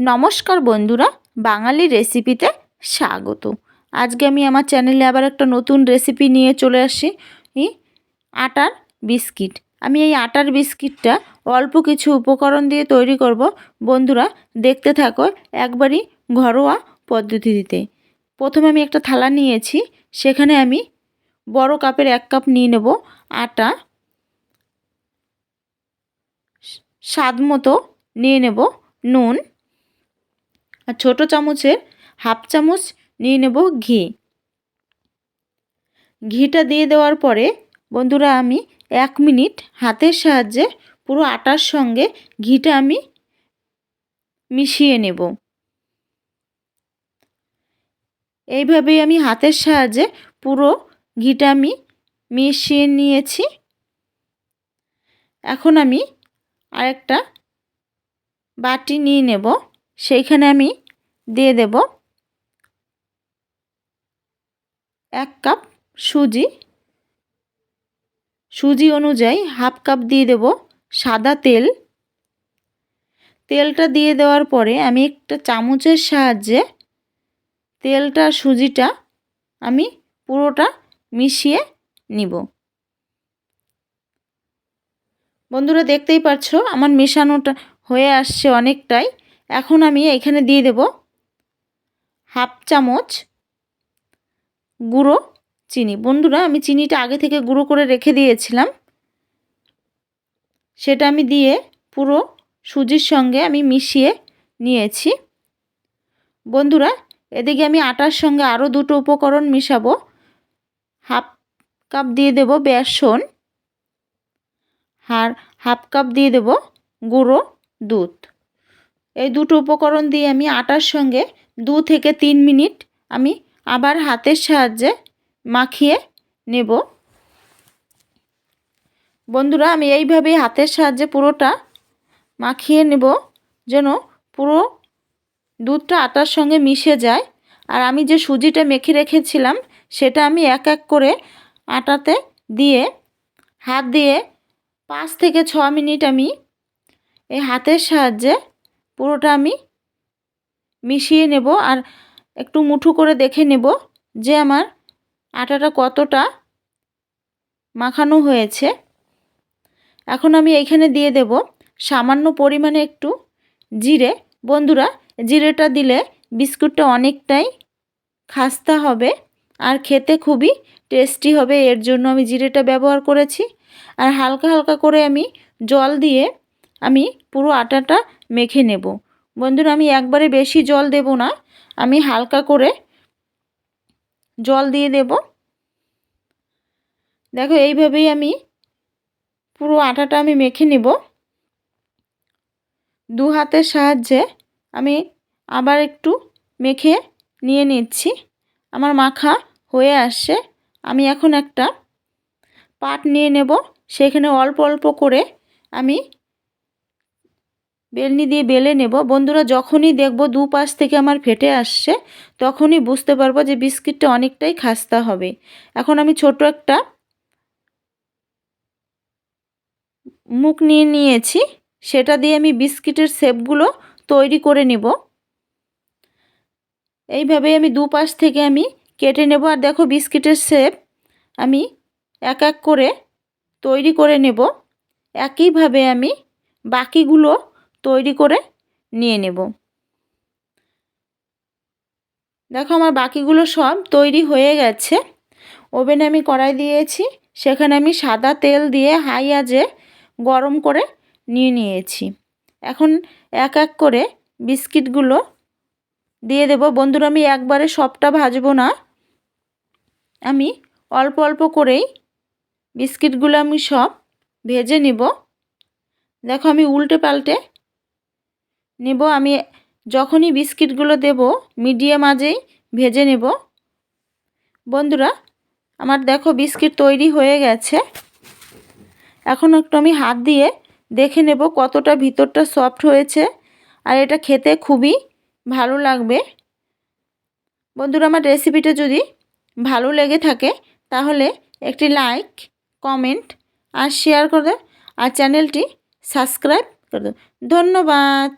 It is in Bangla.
নমস্কার বন্ধুরা, বাঙালি রেসিপিতে স্বাগত। আজকে আমি আমার চ্যানেলে আবার একটা নতুন রেসিপি নিয়ে চলে আসি আটার বিস্কিট। আমি এই আটার বিস্কিটটা অল্প কিছু উপকরণ দিয়ে তৈরি করব। বন্ধুরা, দেখতে থাকো একবারই ঘরোয়া পদ্ধতিতে। প্রথমে আমি একটা থালা নিয়েছি, সেখানে আমি বড় কাপের এক কাপ নিয়ে নেব আটা। স্বাদ মতো নিয়ে নেব নুন। আর ছোটো চামচের হাফ চামচ নিয়ে নেব ঘি। ঘিটা দিয়ে দেওয়ার পরে বন্ধুরা আমি এক মিনিট হাতের সাহায্যে পুরো আটার সঙ্গে ঘিটা আমি মিশিয়ে নেব। এইভাবেই আমি হাতের সাহায্যে পুরো ঘিটা আমি মিশিয়ে নিয়েছি। এখন আমি আরেকটা বাটি নিয়ে নেব, সেইখানে আমি দিয়ে দেব এক কাপ সুজি। সুজি অনুযায়ী হাফ কাপ দিয়ে দেব সাদা তেল। তেলটা দিয়ে দেওয়ার পরে আমি একটা চামচের সাহায্যে তেলটা, সুজিটা আমি পুরোটা মিশিয়ে নিব। বন্ধুরা, দেখতেই পাচ্ছ, আমার মেশানোটা হয়ে আসছে অনেকটাই। এখন আমি এখানে দিয়ে দেব হাফ চামচ গুঁড়ো চিনি। বন্ধুরা, আমি চিনিটা আগে থেকে গুঁড়ো করে রেখে দিয়েছিলাম। সেটা আমি দিয়ে পুরো সুজির সঙ্গে আমি মিশিয়ে নিয়েছি। বন্ধুরা, এদিকে আমি আটার সঙ্গে আরও দুটো উপকরণ মিশাবো। হাফ কাপ দিয়ে দেব বেসন আর হাফ কাপ দিয়ে দেব গুঁড়ো দুধ। এই দুটো উপকরণ দিয়ে আমি আটার সঙ্গে দু থেকে তিন মিনিট আমি আবার হাতের সাহায্যে মাখিয়ে নেব। বন্ধুরা, আমি এইভাবেই হাতের সাহায্যে পুরোটা মাখিয়ে নেব যেন পুরো দুধটা আটার সঙ্গে মিশে যায়। আর আমি যে সুজিটা মেখে রেখেছিলাম, সেটা আমি এক এক করে আটাতে দিয়ে, হাত দিয়ে পাঁচ থেকে ছ মিনিট আমি এই হাতের সাহায্যে পুরোটা আমি মিশিয়ে নেব আর একটু মুঠো করে দেখে নেব যে আমার আটাটা কতটা মাখানো হয়েছে। এখন আমি এইখানে দিয়ে দেব সামান্য পরিমাণে একটু জিরে। বন্ধুরা, জিরেটা দিলে বিস্কুটটা অনেকটাই খাস্তা হবে আর খেতে খুবই টেস্টি হবে, এর জন্য আমি জিরেটা ব্যবহার করেছি। আর হালকা হালকা করে আমি জল দিয়ে আমি পুরো আটাটা মেখে নেব। বন্ধুরা, আমি একবারে বেশি জল দেব না। আমি হালকা করে জল দিয়ে দেব। দেখো, এইভাবেই আমি পুরো আটাটা আমি মেখে নেব। দু হাতের সাহায্যে আমি আবার একটু মেখে নিয়ে নিচ্ছি। আমার মাখা হয়ে আসছে। আমি এখন একটা পাট নিয়ে নেব। সেখানে অল্প অল্প করে আমি বেলনি দিয়ে বেলে নেব। বন্ধুরা, যখনই দেখব দু পাশ থেকে আমার ফেটে আসছে, তখনই বুঝতে পারব যে বিস্কিটটা অনেকটাই খাস্তা হবে। এখন আমি ছোট একটা মুখ নিয়ে নিয়েছি। সেটা দিয়ে আমি বিস্কিটের শেপগুলো তৈরি করে নেব। এইভাবে আমি দু পাশ থেকে আমি কেটে নেব। আর দেখো বিস্কিটের শেপ আমি এক এক করে তৈরি করে নেব। একইভাবে আমি বাকিগুলো তৈরি করে নিয়ে নেব। দেখো আমার বাকিগুলো সব তৈরি হয়ে গেছে। ওভেনে আমি কড়াই দিয়েছি, সেখানে আমি সাদা তেল দিয়ে হাই আজে গরম করে নিয়ে নিয়েছি। এখন এক এক করে বিস্কিটগুলো দিয়ে দেব। বন্ধুরা, আমি একবারে সবটা ভাজবো না। আমি অল্প অল্প করেই বিস্কিটগুলো আমি সব ভেজে নিব। দেখো আমি উল্টে পাল্টে নেব, আমি যখনই বিস্কিটগুলো দেব, মিডিয়াম আজেই ভেজে নেব। বন্ধুরা, আমার দেখো বিস্কিট তৈরি হয়ে গেছে। এখন একটু আমি হাত দিয়ে দেখে নেব কতটা ভিতরটা সফট হয়েছে, আর এটা খেতে খুবই ভালো লাগবে। বন্ধুরা, আমার রেসিপিটা যদি ভালো লেগে থাকে, তাহলে একটি লাইক কমেন্ট আর শেয়ার করে আর চ্যানেলটি সাবস্ক্রাইব করে ধন্যবাদ!